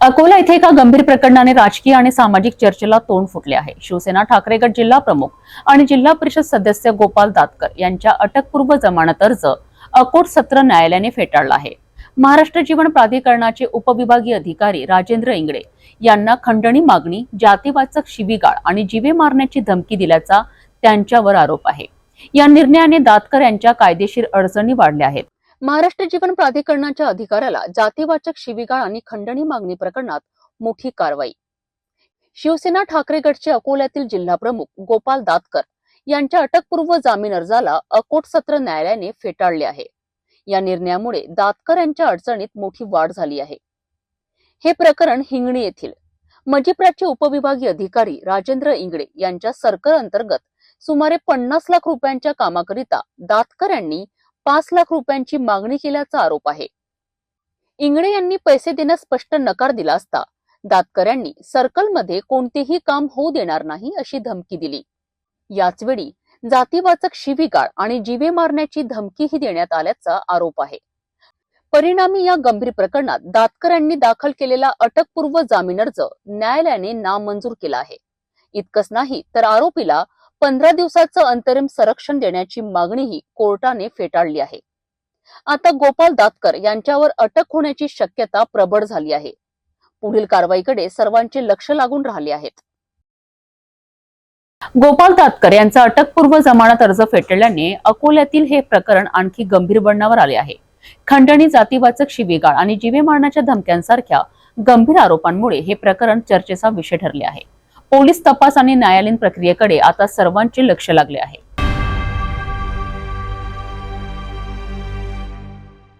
अकोला इथे एका गंभीर प्रकरणाने राजकीय आणि सामाजिक चर्चेला तोंड फुटले आहे. शिवसेना ठाकरे गट जिल्हा प्रमुख आणि जिल्हा परिषद सदस्य गोपाल दातकर यांच्या अटकपूर्व जमानत अर्ज अकोट सत्र न्यायालयाने फेटाळला आहे. महाराष्ट्र जीवन प्राधिकरणाचे उपविभागीय अधिकारी राजेंद्र इंगडे यांना खंडणी मागणी जातीवाचक शिबिगाळ आणि जीवे मारण्याची धमकी दिल्याचा त्यांच्यावर आरोप आहे. या निर्णयाने दातकर यांच्या कायदेशीर अडचणी वाढल्या आहेत. महाराष्ट्र जीवन प्राधिकरणाच्या अधिकाऱ्याला जातीवाचक शिवीगाळ आणि खंडणी मागणी प्रकरणात मोठी कारवाई. शिवसेना ठाकरे गटचे अकोल्यातील जिल्हा प्रमुख गोपाल दातकर यांच्या अटकपूर्व जामीन अर्जाला अकोट सत्र न्यायालयाने फेटाळले आहे. या निर्णयामुळे दातकर यांच्या अडचणीत मोठी वाढ झाली आहे. हे प्रकरण हिंगणी येथील मजिप्राचे उपविभागीय अधिकारी राजेंद्र इंगडे यांच्या सर्कल अंतर्गत सुमारे पन्नास लाख रुपयांच्या कामाकरिता दातकर यांनी पाच लाख रुपयांची मागणी केल्याचा आरोप आहे. इंगळे यांनी पैसे देण्यास स्पष्ट नकार दिला असता दातकऱ्यांनी सर्कलमध्ये कोणतेही काम होऊ देणार नाही अशी धमकी दिली. याचवेळी जातीवाचक शिवीगाळ आणि जीवे मारण्याची धमकीही देण्यात आल्याचा आरोप आहे. परिणामी या गंभीर प्रकरणात दातकऱ्यांनी दाखल केलेला अटकपूर्व जामीन अर्ज न्यायालयाने नामंजूर केला आहे. इतकंच नाही तर आरोपीला पंधरा दिवसाचं अंतरिम संरक्षण देण्याची मागणीही कोर्टाने फेटाळली आहे. आता गोपाल दातकर यांच्यावर अटक होण्याची शक्यता प्रबळ झाली आहे. पुढील कारवाईकडे सर्वांचे लक्ष लागून राहिले आहेत. गोपाल दातकर यांचा अटकपूर्व जमानत अर्ज फेटाळल्याने अकोल्यातील हे प्रकरण आणखी गंभीर बनण्यावर आले आहे. खंडणी जातीवाचक शिवीगाळ आणि जीवे मारण्याच्या धमक्यांसारख्या गंभीर आरोपांमुळे हे प्रकरण चर्चेचा विषय ठरले आहे. पोलीस तपास आणि न्यायालयीन प्रक्रियेकडे आता सर्वांचे लक्ष लागले आहे.